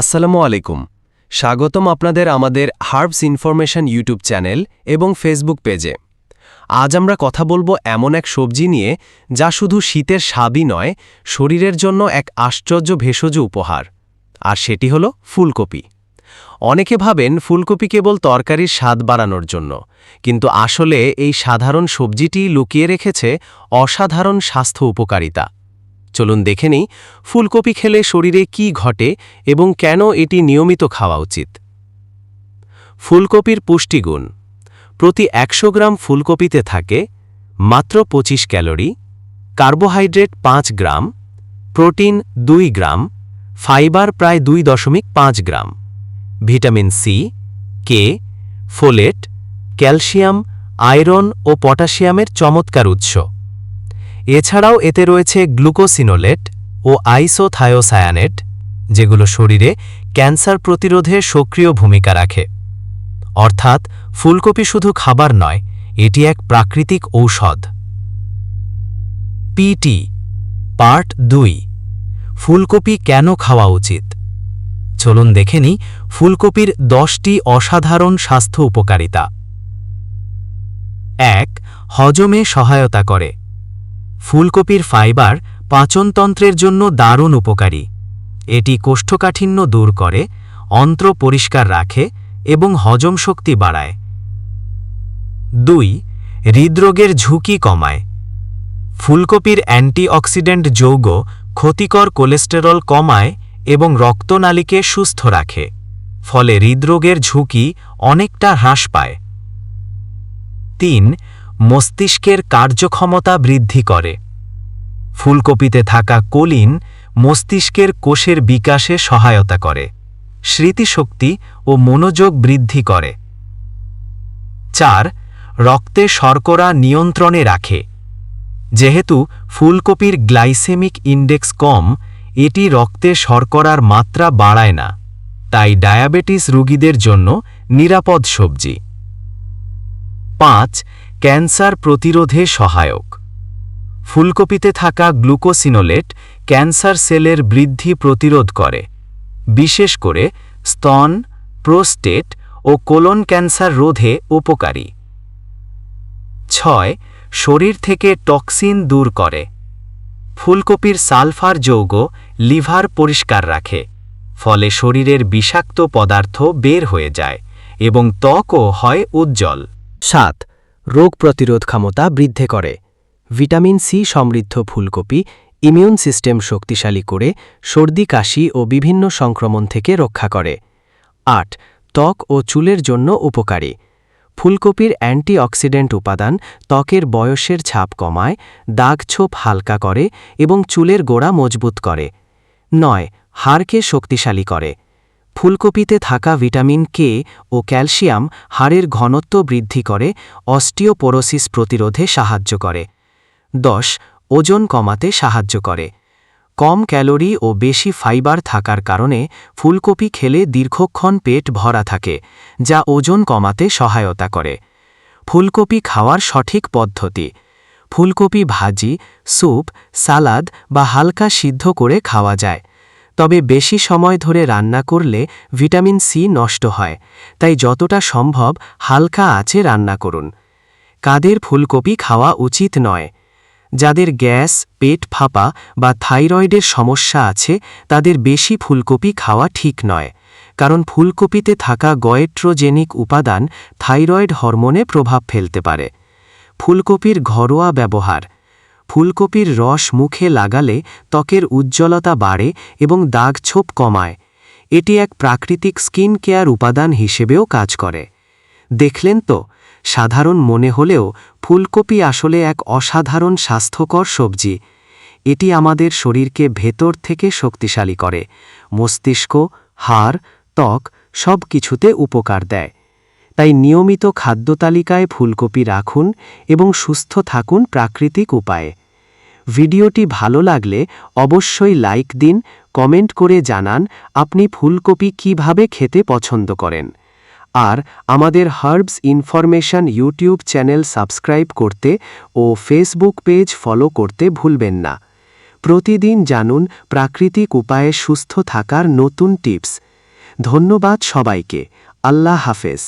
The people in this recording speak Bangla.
আসসালামু আলাইকুম। স্বাগতম আপনাদের আমাদের হার্বস ইনফরমেশন ইউটিউব চ্যানেল এবং ফেসবুক পেজে। আজ আমরা কথা বলব এমন এক সবজি নিয়ে যা শুধু শীতের স্বাদই নয়, শরীরের জন্য এক আশ্চর্য ভেষজ উপহার। আর সেটি হলো ফুলকপি। অনেকে ভাবেন ফুলকপি কেবল তরকারির স্বাদ বাড়ানোর জন্য, কিন্তু আসলে এই সাধারণ সবজিটি লুকিয়ে রেখেছে অসাধারণ স্বাস্থ্য উপকারিতা। চলুন দেখে নিই, ফুলকপি খেলে শরীরে কি ঘটে এবং কেন এটি নিয়মিত খাওয়া উচিত। ফুলকপির পুষ্টিগুণ। প্রতি একশো গ্রাম ফুলকপিতে থাকে মাত্র ২৫ ক্যালোরি, কার্বোহাইড্রেট পাঁচ গ্রাম, প্রোটিন দুই গ্রাম, ফাইবার প্রায় দুই দশমিক পাঁচ gram, vitamin C, K, folate, calcium, iron ও পটাশিয়ামের চমৎকার উৎস। এছাড়াও এতে রয়েছে গ্লুকোসিনোলেট ও আইসোথায়োসায়ানেট, যেগুলো শরীরে ক্যান্সার প্রতিরোধে সক্রিয় ভূমিকা রাখে। অর্থাৎ ফুলকপি শুধু খাবার নয়, এটি এক প্রাকৃতিক ঔষধ। পিটি পার্ট দুই, ফুলকপি কেন খাওয়া উচিত? চলুন দেখে নিই ফুলকপির দশটি অসাধারণ স্বাস্থ্য উপকারিতা। এক, হজমে সহায়তা করে। ফুলকপির ফাইবার পাচনতন্ত্রের জন্য দারুণ উপকারী। এটি কোষ্ঠকাঠিন্য দূর করে, অন্ত্র পরিষ্কার রাখে এবং হজম শক্তি বাড়ায়। দুই, হৃদরোগের ঝুঁকি কমায়। ফুলকপির অ্যান্টিঅক্সিডেন্ট যৌগ ক্ষতিকর কোলেস্টেরল কমায় এবং রক্তনালীকে সুস্থ রাখে, ফলে হৃদরোগের ঝুঁকি অনেকটা হ্রাস পায়। তিন মস্তিষ্কের কার্যক্ষমতা বৃদ্ধি করে। ফুলকপিতে থাকা কোলিন মস্তিষ্কের কোষের বিকাশে সহায়তা করে। স্মৃতিশক্তি ও মনোযোগ বৃদ্ধি করে। চার, রক্তে শর্করা নিয়ন্ত্রণে রাখে। যেহেতু ফুলকপির গ্লাইসেমিক ইন্ডেক্স কম, এটি রক্তে শর্করার মাত্রা বাড়ায় না। তাই ডায়াবেটিস রোগীদের জন্য নিরাপদ সবজি। পাঁচ ক্যান্সার প্রতিরোধে সহায়ক। ফুলকপিতে থাকা গ্লুকোসিনোলেট ক্যান্সার সেলের বৃদ্ধি প্রতিরোধ করে। বিশেষ করে স্তন, প্রোস্টেট ও কোলন ক্যান্সার রোধে উপকারী। ছয়, শরীর থেকে টক্সিন দূর করে। ফুলকপির সালফার যৌগ লিভার পরিষ্কার রাখে, ফলে শরীরের বিষাক্ত পদার্থ বের হয়ে যায় এবং ত্বকও হয় উজ্জ্বল। সাত রোগ প্রতিরোধ ক্ষমতা বৃদ্ধি করে। ভিটামিন সি সমৃদ্ধ ফুলকপি, ইমিউন সিস্টেম শক্তিশালী করে সর্দি, কাশি ও বিভিন্ন সংক্রমণ থেকে রক্ষা করে। আট, ত্বক ও চুলের জন্য উপকারী। ফুলকপির অ্যান্টিঅক্সিডেন্ট উপাদান ত্বকের বয়সের ছাপ কমায় দাগছোপ হালকা করে এবং চুলের গোড়া মজবুত করে। নয়, হাড়কে শক্তিশালী করে। ফুলকপিতে থাকা ভিটামিন কে ও ক্যালসিয়াম হাড়ের ঘনত্ব বৃদ্ধি করে, অস্টিওপোরোসিস প্রতিরোধে সাহায্য করে। দশ, ওজন কমাতে সাহায্য করে। কম ক্যালোরি ও বেশি ফাইবার থাকার কারণে ফুলকপি খেলে দীর্ঘক্ষণ পেট ভরা থাকে, যা ওজন কমাতে সহায়তা করে। ফুলকপি খাওয়ার সঠিক পদ্ধতি। ফুলকপি ভাজি, স্যুপ, সালাদ বা হালকা সিদ্ধ করে খাওয়া যায়। তবে বেশি সময় ধরে রান্না করলে ভিটামিন সি নষ্ট হয়, তাই যতটা সম্ভব হালকা আঁচে রান্না করুন। কাদের ফুলকপি খাওয়া উচিত নয়। যাদের গ্যাস, পেট ফাঁপা বা থাইরয়েডের সমস্যা আছে, তাদের বেশি ফুলকপি খাওয়া ঠিক নয়, কারণ ফুলকপিতে থাকা গয়েট্রোজেনিক উপাদান থাইরয়েড হরমোনে প্রভাব ফেলতে পারে। ফুলকপির ঘরোয়া ব্যবহার ফুলকপির রস মুখে লাগালে ত্বকের উজ্জ্বলতা বাড়ে এবং দাগছোপ কমায়। এটি এক প্রাকৃতিক স্কিন কেয়ার উপাদান হিসেবেও কাজ করে। দেখলেন তো, সাধারণ মনে হলেও ফুলকপি আসলে এক অসাধারণ স্বাস্থ্যকর সবজি। এটি আমাদের শরীরকে ভেতর থেকে শক্তিশালী করে, মস্তিষ্ক, হাড়, ত্বক সব কিছুতে উপকার দেয়। তাই নিয়মিত খাদ্য তালিকায় ফুলকপি রাখুন এবং সুস্থ থাকুন প্রাকৃতিক উপায়ে। ভিডিওটি ভালো লাগলে অবশ্যই লাইক দিন, কমেন্ট করে জানান আপনি ফুলকপি কীভাবে খেতে পছন্দ করেন। আর আমাদের herbs information YouTube channel subscribe করতে ও ফেসবুক পেজ ফলো করতে ভুলবেন না। প্রতিদিন জানুন প্রাকৃতিক উপায়ে সুস্থ থাকার নতুন টিপস। ধন্যবাদ সবাইকে। আল্লাহ হাফেজ।